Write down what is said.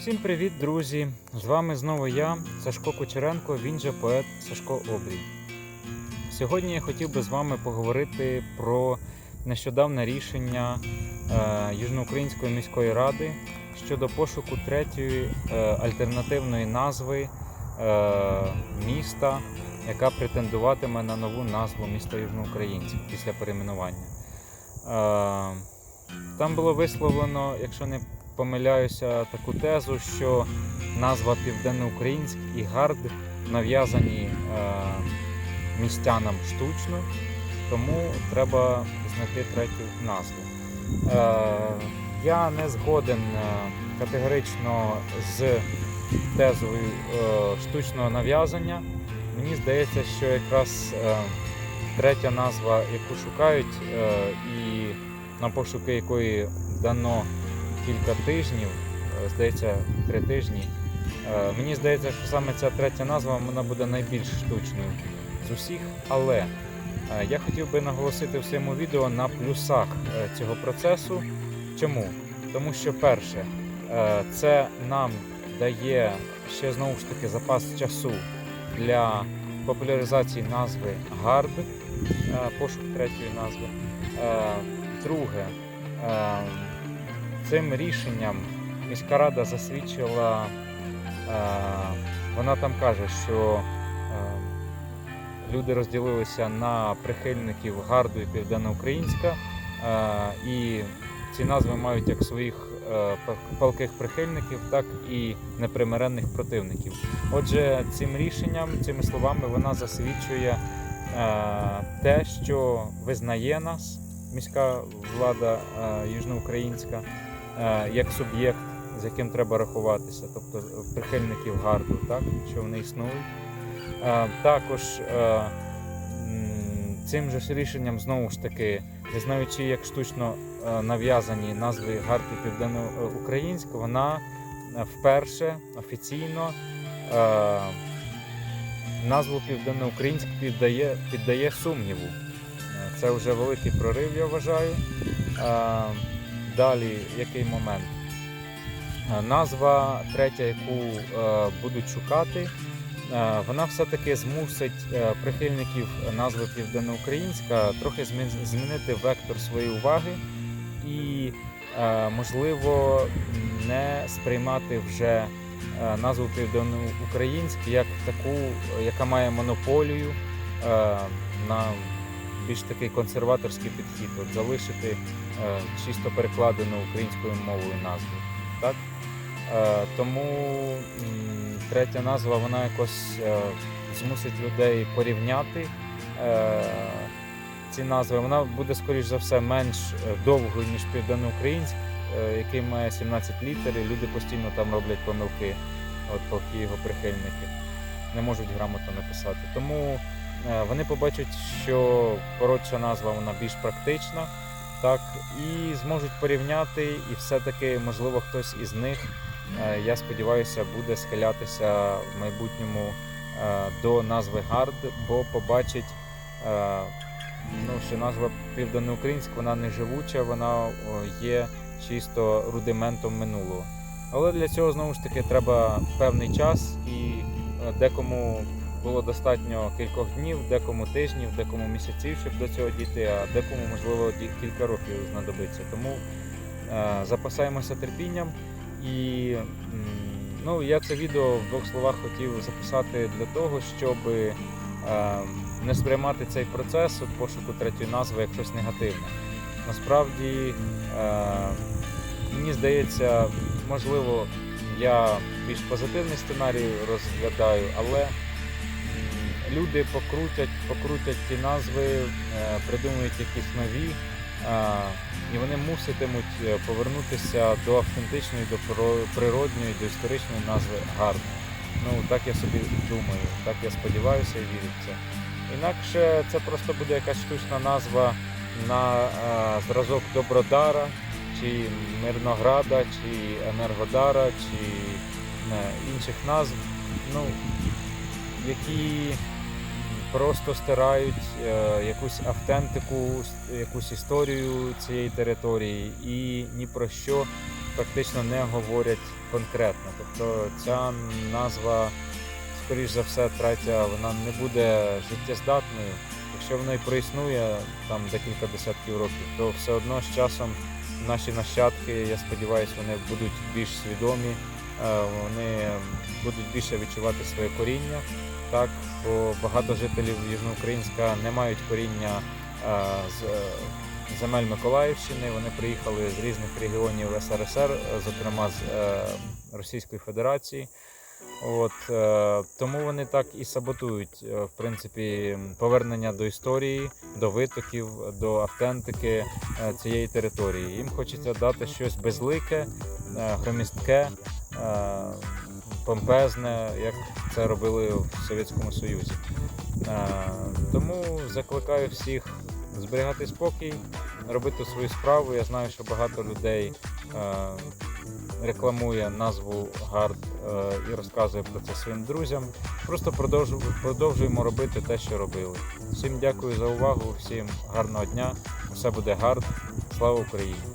Всім привіт, друзі! З вами знову я, Сашко Кучеренко, він же поет Сашко Обрій. Сьогодні я хотів би з вами поговорити про нещодавне рішення е, Южноукраїнської міської ради щодо пошуку третьої е, альтернативної назви е, міста, яка претендуватиме на нову назву міста Южноукраїнськ після перейменування. Е, там було висловлено, якщо не помиляюся, таку тезу, що назва Південноукраїнськ і Гард нав'язані е, містянам штучно, тому треба знайти третю назву. Е, я не згоден е, категорично з тезою штучного нав'язання. Мені здається, що якраз третя назва, яку шукають, і на пошуки якої дано кілька тижнів, е, здається, три тижні. Е, Мені здається, що саме ця третя назва вона буде найбільш штучною з усіх, але е, я хотів би наголосити в своєму відео на плюсах цього процесу. Чому? Тому що перше, це нам дає ще знову ж таки запас часу для популяризації назви Гард, пошук третьої назви. Друге, цим рішенням міська рада засвідчила, е, вона там каже, що е, люди розділилися на прихильників Гарду і Південноукраїнська, е, і ці назви мають як своїх палких прихильників, так і непримиренних противників. Отже, цим рішенням, цими словами вона засвідчує те, що визнає нас міська влада южноукраїнська як суб'єкт, з яким треба рахуватися, тобто прихильників гарду, так, що вони існують. Е, Також е, цим же рішенням знову ж таки, визнаючи як штучно е, нав'язані назви гард і південноукраїнська, вона е, вперше офіційно е, назву південноукраїнськ піддає, піддає сумніву. Е, Це вже великий прорив, я вважаю. Далі, який момент? Е, Назва третя, яку е, будуть шукати, е, вона все-таки змусить прихильників назви Південноукраїнська трохи змін- змінити вектор своєї уваги і, можливо, не сприймати вже назву Південноукраїнськ як таку, яка має монополію на більш такий консерваторський підхід, от залишити е, чисто перекладену українською мовою назву. Так? Е, тому третя назва вона якось е, змусить людей порівняти ці назви. Вона буде, скоріш за все, менш довгою, ніж південноукраїнськ, який має 17 літер, і люди постійно там роблять помилки, от поки його прихильники не можуть грамотно написати. Тому вони побачать, що коротша назва вона більш практична, так, і зможуть порівняти, і все-таки, можливо, хтось із них, е, я сподіваюся, буде схилятися в майбутньому е, до назви Гард, бо побачить, е, ну, що назва Південноукраїнська вона не живуча, вона є чисто рудиментом минулого. Але для цього знову ж таки треба певний час і е, декому було достатньо кількох днів, декому тижнів, декому місяців, щоб до цього дійти, а декому, можливо, кілька років знадобиться. Тому е, запасаємося терпінням. І ну, я це відео в двох словах хотів записати для того, щоб е, не сприймати цей процес от пошуку третьої назви як щось негативне. Насправді, е, мені здається, можливо, я більш позитивний сценарій розглядаю, але люди покрутять, покрутять ті назви, е, придумують якісь нові, е, і вони муситимуть е, повернутися до автентичної, до природньої, до історичної назви гарно. Ну так я собі думаю, так я сподіваюся і вірю в це. Інакше це просто буде якась штучна назва на зразок Добродара, чи Мирнограда, чи Енергодара, чи інших назв, ну, які просто стирають е, якусь автентику, якусь історію цієї території і ні про що практично не говорять конкретно. Тобто ця назва, скоріш за все, третя, вона не буде життєздатною. Якщо вона і проіснує там декілька десятків років, то все одно з часом наші нащадки, я сподіваюся, вони будуть більш свідомі, е, вони будуть більше відчувати своє коріння. Так, бо багато жителів Южноукраїнська не мають коріння е, з е, земель Миколаївщини. Вони приїхали з різних регіонів СРСР, е, зокрема з Російської Федерації. От, тому вони так і саботують в принципі повернення до історії, до витоків, до автентики цієї території. Їм хочеться дати щось безлике, громістке, помпезне, як це робили в Совєтському Союзі. Тому закликаю всіх зберігати спокій, робити свою справу. Я знаю, що багато людей е, рекламує назву Гард е, і розказує про це своїм друзям. Просто продовжуємо робити те, що робили. Всім дякую за увагу, всім гарного дня. Все буде гард. Слава Україні!